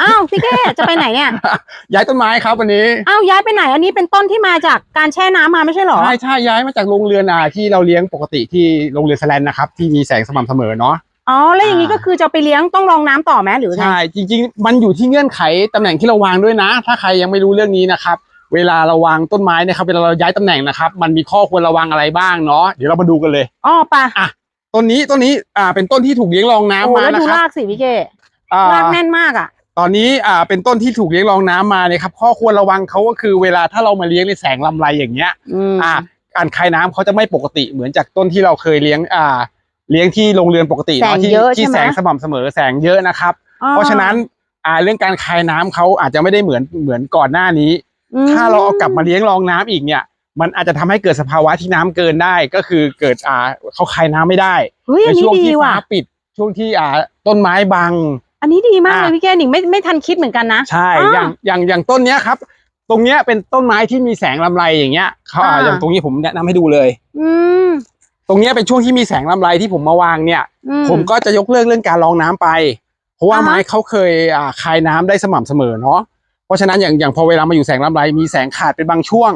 อ้าวพี่เก้จะไปไหนเนี่ยย้ายต้นไม้ครับวันนี้อ้าวย้ายไปไหน อันนี้เป็นต้นที่มาจากการแช่น้ำมาไม่ใช่เหรอใช่ใช่ย้ายมาจากโรงเรือนอ่าที่เราเลี้ยงปกติที่โรงเรือนแสแลนนะครับ ที่มีแสงสม่ำเสมอเนาะอ๋อแล้วอย่างนี้อ่าก็คือจะไปเลี้ยงต้องรองน้ำต่อไหมหรือไงใช่จริง ๆ มันอยู่ที่เงื่อนไขตำแหน่งที่เราวางด้วยนะ ถ้าใครยังไม่รู้เรื่องนี้นะครับเวลาเราวางต้นไม้นะครับเวลาเราย้ายตำแหน่งนะครับ มันมีข้อควรระวังอะไรบ้างเนาะเดี๋ยวเรามาดูกันเลยอ๋อปะต้นนี้ต้นนี้อ่าเป็นต้นที่ถูกเลี้ยงรองน้ำโอ้มาแล้วนะดูครับรากสิพี่เก้อ่ารากแน่นมากอะ ตอนนี้อ่าเป็นต้นที่ถูกเลี้ยงรองน้ำมาเนี่ยครับข้อควรระวังเขาก็คือเวลาถ้าเรามาเลี้ยงในแสงลำไรอย่างเงี้ยอืมอ่าการคายน้ำเขาจะไม่ปกติเหมือนจากต้นที่เราเคยเลี้ยงอ่าเลี้ยงที่โรงเรือนปกติแสงเนาะที่เยอะที่ใช่ไหมแสงสม่ำเสมอแสงเยอะนะครับอ๋อเพราะฉะนั้นอ่าเรื่องการคายน้ำเขาอาจจะไม่ได้เหมือนเหมือนก่อนหน้านี้อืมถ้าเราเอากลับมาเลี้ยงรองน้ำอีกเนี่ยมันอาจจะทำให้เกิดสภาวะที่น้ำเกินได้ก็คือเกิดอ่าเขาคายน้ำไม่ได้เฮ้ยในอันนี้ช่วงดีที่ฟ้าว่ะปิดช่วงที่อ่าต้นไม้บัง อันนี้ดีมากอะเลยพี่เก้หนิงไม่ไม่ทันคิดเหมือนกันนะ ใช่อ่าอย่างอย่างอย่างต้นเนี้ยครับ ตรงเนี้ยเป็นต้นไม้ที่มีแสงลำไรอย่างเงี้ยเขาอ่าอ่าอย่างตรงนี้ผมแนะนำให้ดูเลย อืมตรงเนี้ยเป็นช่วงที่มีแสงลำไรที่ผมมาวางเนี่ยอืผมก็จะยกเลิกเรื่องการรองน้ำไป เพราะว่าอ่าฮะไม้เขาเคยอ่าคายน้ำได้สม่ำเสมอเนาะ เพราะฉะนั้นอย่างอย่างพอเวลามาอยู่แสงลำไรมีแสงขาดเป็นบางช่วง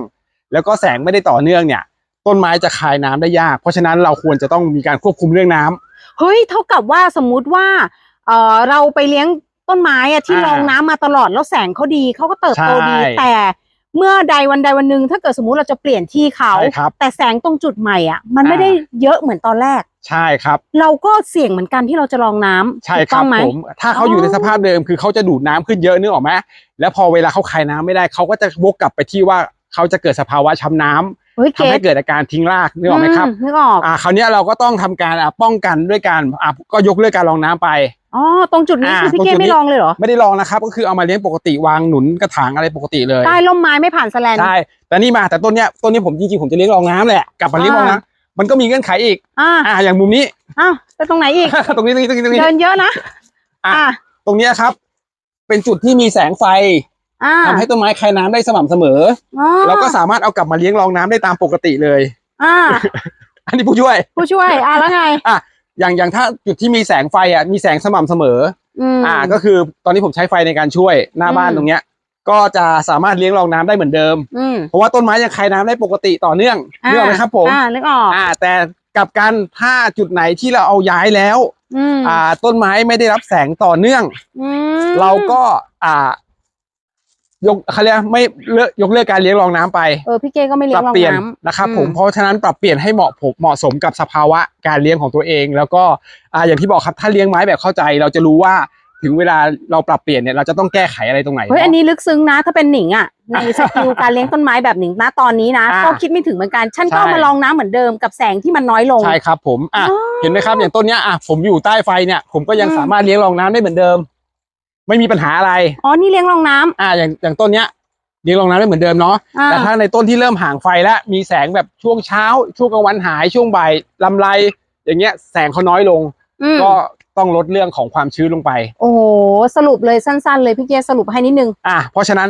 แล้วก็แสงไม่ได้ต่อเนื่องเนี่ย ต้นไม้จะคายน้ำได้ยาก เพราะฉะนั้นเราควรจะต้องมีการควบคุมเรื่องน้ำเฮ้ยเท่ากับว่าสมมุติว่า เออเราไปเลี้ยงต้นไม้อะที่อ่ารองน้ำมาตลอดแล้วแสงเขาดีเขาก็เติบโตดี ใช่ แต่เมื่อใดวันใดวันหนึ่งถ้าเกิดสมมุติเราจะเปลี่ยนที่เขา ใช่ครับ แต่แสงตรงจุดใหม่อะ มันไม่อ่า ได้เยอะเหมือนตอนแรก ใช่ครับ เราก็เสี่ยงเหมือนกันที่เราจะรองน้ำใช่ถูกคต้รัอบงไหม ผม ถ้าเขาอยู่ในสภาพเดิมคือเขาจะดูดน้ำขึ้นเยอะนึกออกไหมแล้วพอเวลาเขาคายน้ำไม่ได้เขาก็จะวกกลับไปที่ว่าเขาจะเกิดสภาวะช้ำน้ำเฮ้ย ทำให้เกเกิดอาการทิ้งรากนึกออกไหมครับนึกออกอ่าคราวเนี้ยเราก็ต้องทำการอ่าป้องกันด้วยการอ่าก็ยกเลิกการรองน้ำไปอ๋อตรงจุดนี้อ่าคือพี่ตรงเก้จุดนี้ไม่ลองเลยเหรอไม่ได้ลองนะครับ ก็คือเอามาเลี้ยงปกติวางหนุนกระถางอะไรปกติเลยใต้ร่มไม้ไม่ผ่านแสแลนใช่แต่นี่มาแต่ต้นเนี้ยต้นนี้ผมจริงๆผมจะเลี้ยงรองน้ำแหละกลับมาเลี้ยงรองน้ำมันก็มีเงื่อนไขอีกอ่าอ่าอย่างมุมนี้อ้าวแต่ตรงไหนอีกตรงนี้ตรงนี้ตรงนี้ตรงนี้เดินเยอะนะอะอ่าตรงเนี้ยครับ เป็นจุดที่มีแสงไฟอ่า ทำให้ต้นไม้คายน้ำได้สม่ำเสมออ๋อเราก็สามารถเอากลับมาเลี้ยงรองน้ำได้ตามปกติเลยอ่าอันนี้ผู้ช่วย ผู้ช่วยอ่าแล้วไงอย่างอย่างถ้าจุดที่มีแสงไฟอะมีแสงสม่ำเสมออืมอ่า ก็คือตอนนี้ผมใช้ไฟในการช่วยหน้าบ้านอืมตรงเนี้ย ก็จะสามารถเลี้ยงรองน้ำได้เหมือนเดิมอืมเพราะว่าต้นไม้ยังคายน้ำได้ปกติต่อเนื่องนึกออกไหมครับผมอ่านึกออกอ่า แต่กลับกันถ้าจุดไหนที่เราเอาย้ายแล้วอืมอ่า ต้นไม้ไม่ได้รับแสงต่อเนื่องอืมเราก็อ่า ยกเขาเรียกไม่เลิกยกเลิกการเลี้ยงรองน้ำไป เออพี่เก้ก็ไม่เลี้ปยรังรองเปลี่ยนน้ำ นะครับอืผมเพราะฉะนั้นปรับเปลี่ยนให้เหมาะผมเหมาะสมกับสภาวะการเลี้ยงของตัวเอง แล้วก็อ่าอย่างที่บอกครับถ้าเลี้ยงไม้แบบเข้าใจ เราจะรู้ว่าถึงเวลาเราปรับเปลี่ยนเนี่ยเราจะต้องแก้ไขอะไรตรงไหนเฮ้ยเนาะอันนี้ลึกซึ้งนะ ถ้าเป็นหนิงอะในสกิลการเลี้ยงต้นไม้แบบหนิงนะตอนนี้นะอ่าก็คิดไม่ถึงเหมือนกัน ฉันก็ใช่เอามาลองน้ำเหมือนเดิมกับแสงที่มันน้อยลง ใช่ครับผมอะอ๋อเห็นไหมครับอย่างต้นเนี้ยอะผมอยู่ใต้ไฟเนี่ยผมก็ยังอืม สามารถเลี้ยงรองน้ำได้เหมือนเดิม ไม่มีปัญหาอะไร อ๋อ นี่เลี้ยงรองน้ำ อะอย่างอย่างต้นเนี้ยเลี้ยงรองน้ำได้เหมือนเดิมเนาะอ่า แต่ถ้าในต้นที่เริ่มห่างไฟแล้วมีแสงแบบช่วงเช้า ช่วงกลางวันหายช่วงบ่ายลำไร อย่างเงี้ยแสงเขาน้อยลง อืมก็ต้องลดเรื่องของความชื้นลงไป โอ้โหสรุปเลยสั้นๆ เลยพี่เก้สรุปให้นิดนึง อะเพราะฉะนั้น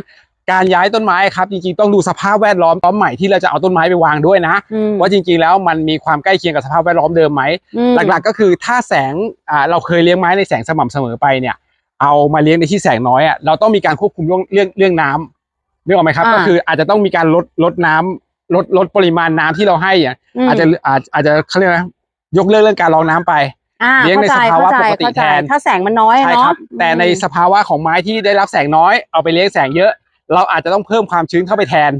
การย้ายต้นไม้ครับจริงๆต้องดูสภาพแวดล้อมต้อมใหม่ที่เราจะเอาต้นไม้ไปวางด้วยนะอืมว่าจริงๆแล้วมันมีความใกล้เคียงกับสภาพแวดล้อมเดิมไหม อืมหลักๆก็คือถ้าแสงอ่าเราเคยเลี้ยงไม้ในแสงสม่ำเสมอไปเนี่ย เอามาเลี้ยงในที่แสงน้อยอะเราต้องมีการควบคุมเรื่องเรื่องเรื่องน้ำนึกออกไหมครับ อ่าก็คืออาจจะต้องมีการลดลดน้ำลดลดปริมาณน้ำที่เราให้อะมอาจจะอาจอาจจะเขาเรียกนะยกเลิกเรื่องการรองน้ำไป อ่าเลี้ยงในข้ใจสภาวะเข้ใจปกติเข้าใจแทน ถ้าแสงมันน้อยใช่เนาะครับ แต่ในสภาวะของไม้ที่ได้รับแสงน้อยเอาไปเลี้ยงแสงเยอะ เราอาจจะต้องเพิ่มความชื้นเข้าไปแทน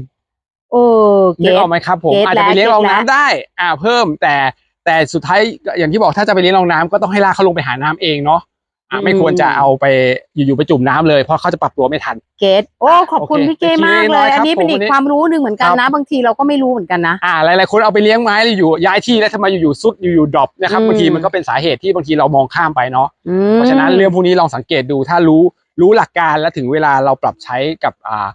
เออเก็นึกตออกไหมครับผมเก็ตอาจจะไปเลี้ยงแล้วรองเก็ตแล้วน้ำได้ อ่าเพิ่มแต่แต่สุดท้ายอย่างที่บอกถ้าจะไปเลี้ยงรองน้ำก็ต้องให้รากเขาลงไปหาน้ำเองเนาะ อะไม่ควรจะเอาไปอยู่ๆไปจุ่มน้ำเลยเพราะเขาจะปรับตัวไม่ทัน เกตโอ้ขอบคุณโอเคพี่เก้มากเป็นเลคีย์ยน้อยครับอันนี้เป็นอีกผมวันนี้ความรู้หนึ่งเหมือนกันครันะบบางทีเราก็ไม่รู้เหมือนกันนะอ่าหลายๆคนเอาไปเลี้ยงไม้แล้วอยู่ย้ายที่แล้วทำไมอยู่ๆซุดอยู่ๆดรอปนะครับอืมบางทีมันก็เป็นสาเหตุที่บางทีเรามองข้ามไปเนาะอืมเพราะฉะนั้นเรื่องพวกนี้ลองสังเกตดูถ้ารู้รู้หลักการและถึงเวลาเราปรับใช้กับอ่า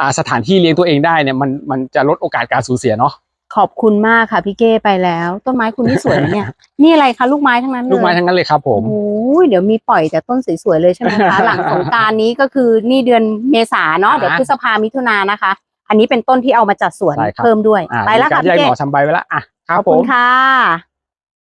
อ่าสถานที่เลี้ยงตัวเองได้เนี่ยมันมันจะลดโอกาสการสูญเสียเนาะ ขอบคุณมากค่ะพี่เก้ไปแล้ว ต้นไม้คุณนี่สวยนะเนี่ย นี่อะไรคะลูกไม้ทั้งนั้นเลยลูกไม้ทั้งนั้นเลยครับ ผมโอ้ยเดี๋ยวมีปล่อยแต่ต้นสวยๆเลยใช่ไหมคะ หลังสงกรารนี้ก็คือนี่เดือนเมษาเนาะอ่าเดี๋ยวพฤษภามิถุนายนนะคะ อันนี้เป็นต้นที่เอามาจัดสวนใช่ครับเพิ่มด้วยอ่าไปแล้วมีค่ะการแยพี่กเก้หน่อชำใบไว้แล้วอะคขรับอบผคุณมค่ะ